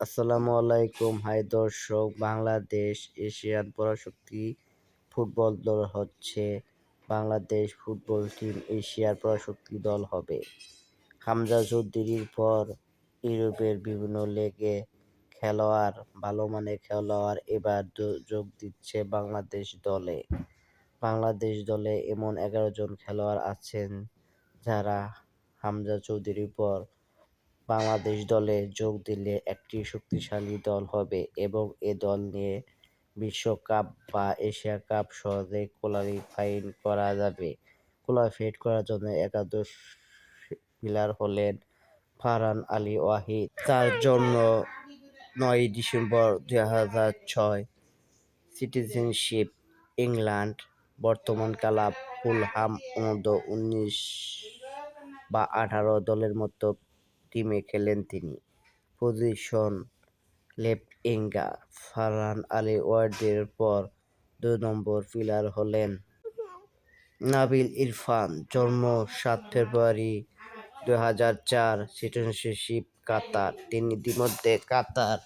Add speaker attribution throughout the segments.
Speaker 1: আসসালামু আলাইকুম। হাই দর্শক, বাংলাদেশ এশিয়ান পরাশক্তি ফুটবল দল হচ্ছে বাংলাদেশ ফুটবল টিম এশিয়ার পরাশক্তি দল হবে। হামজা চৌধুরীর পর ইউরোপের বিভিন্ন লেগে খেলোয়াড়, ভালো মানের খেলোয়াড় এবার যোগ দিচ্ছে বাংলাদেশ দলে। বাংলাদেশ দলে এমন এগারো জন খেলোয়াড় আছেন যারা হামজা চৌধুরীর পর বাংলাদেশ দলে যোগ দিলে একটি শক্তিশালী দল হবে এবং এ দল নিয়ে বিশ্বকাপ বা এশিয়া কাপ সহজে কোয়ালিফাই করা যাবে। কোয়ালিফাই করার জন্য একাদশ প্লেয়ার হলেন ফারহান আলী ওয়াহিদ। তার জন্য নয় ডিসেম্বর দুই হাজার ছয়। সিটিজেনশিপ ইংল্যান্ড বর্তমান ক্লাব ফুলহাম অনূর্ধ্ব উনিশ বা আঠারো দলের মতো টিমে খেলেন তিনি। Position left winger Farhan Ali ওয়ার্ডের পর দুই নম্বর প্লেয়ার হলেন নাবিল ইরফান। জন্ম সাত ফেব্রুয়ারি দু হাজার চার, সিটিজেনশিপ কাতার। তিনি ইতিমধ্যে কাতার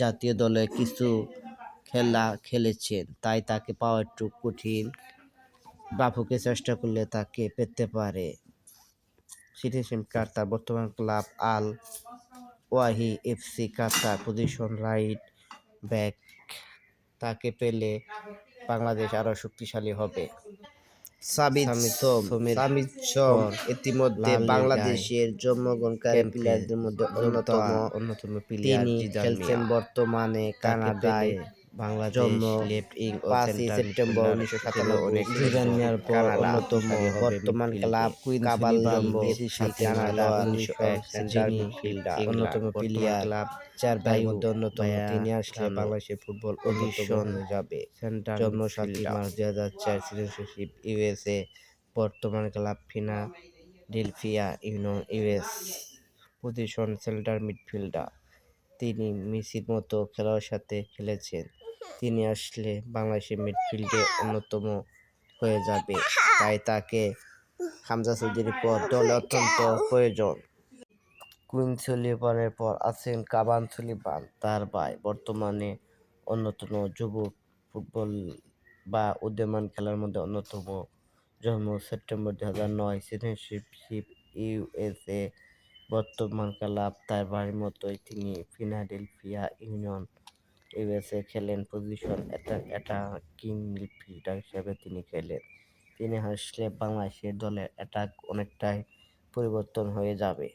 Speaker 1: জাতীয় দলে কিছু খেলা খেলেছেন, তাই তাকে পাওয়া একটু কঠিন। বাফুকে চেষ্টা করলে তাকে পেতে পারে। সিটিজেন কাতার বর্তমান ক্লাব আল ওয়াহি FC Qatar position right back তাকে পেলে বাংলাদেশ আরও শক্তিশালী হবে। সোম সোম ইতিমধ্যে বাংলাদেশের জন্মগ্রহণকারী প্লেয়ারদের মধ্যে অন্যতম।
Speaker 2: অন্যতম প্লেয়ার
Speaker 1: তিনি খেলছেন বর্তমানে
Speaker 2: কানাডায়। বাংলাদেশ
Speaker 1: জন্ম
Speaker 2: লেফট উইং ও
Speaker 1: পাঁচই সেপ্টেম্বর উনিশশো সাতানব্বই
Speaker 2: অনেক
Speaker 1: পর অন্যতম বর্তমান ক্লাব
Speaker 2: কুইন্স
Speaker 1: কাবাল
Speaker 2: লিভান
Speaker 1: মেসির সাথে
Speaker 2: কানাডা
Speaker 1: কানাডা
Speaker 2: উনিশশো
Speaker 1: উনিশশো
Speaker 2: এক
Speaker 1: সেন্টার
Speaker 2: যিনি
Speaker 1: মিডফিল্ডার অন্যতম প্লেয়ার
Speaker 2: ক্লাব
Speaker 1: চার ভাইয়ের মধ্যে অন্যতম তিনি আসলে
Speaker 2: খেলানো।
Speaker 1: ফুটবল
Speaker 2: পজিশন
Speaker 1: যাবে। জন্ম সাতই মার্চ দুই হাজার চার সিটিজেনশিপ ইউএসএ বর্তমান club Philadelphia union US. Position centre midfielder. তিনি মেসির মতো খেলোয়াড়ের সাথে খেলেছেন। তিনি আসলে বাংলাদেশের মিডফিল্ডে অন্যতম হয়ে যাবে। তাই তাকে হামজা চৌধুরীর পর দলে অত্যন্ত প্রয়োজন। কুইন সুলিভানের পর আছেন কাবান সুলিভান, তার ভাই। বর্তমানে অন্যতম যুবক ফুটবল বা উদীয়মান খেলার মধ্যে অন্যতম। জন্ম সেপ্টেম্বর দুই হাজার নয়, সিটিজেনশিপ ইউএসএ বর্তমান ক্লাব। তার বাড়ির মতোই তিনি ফিলাডেলফিয়া ইউনিয়ন ইউএসএ খেলেন। পজিশন অ্যাটাকিং মিডফিল্ডার হিসেবে তিনি খেলেন। তিনি আসলে বাংলাদেশের দলের অ্যাটাক অনেকটাই পরিবর্তন হয়ে যাবে।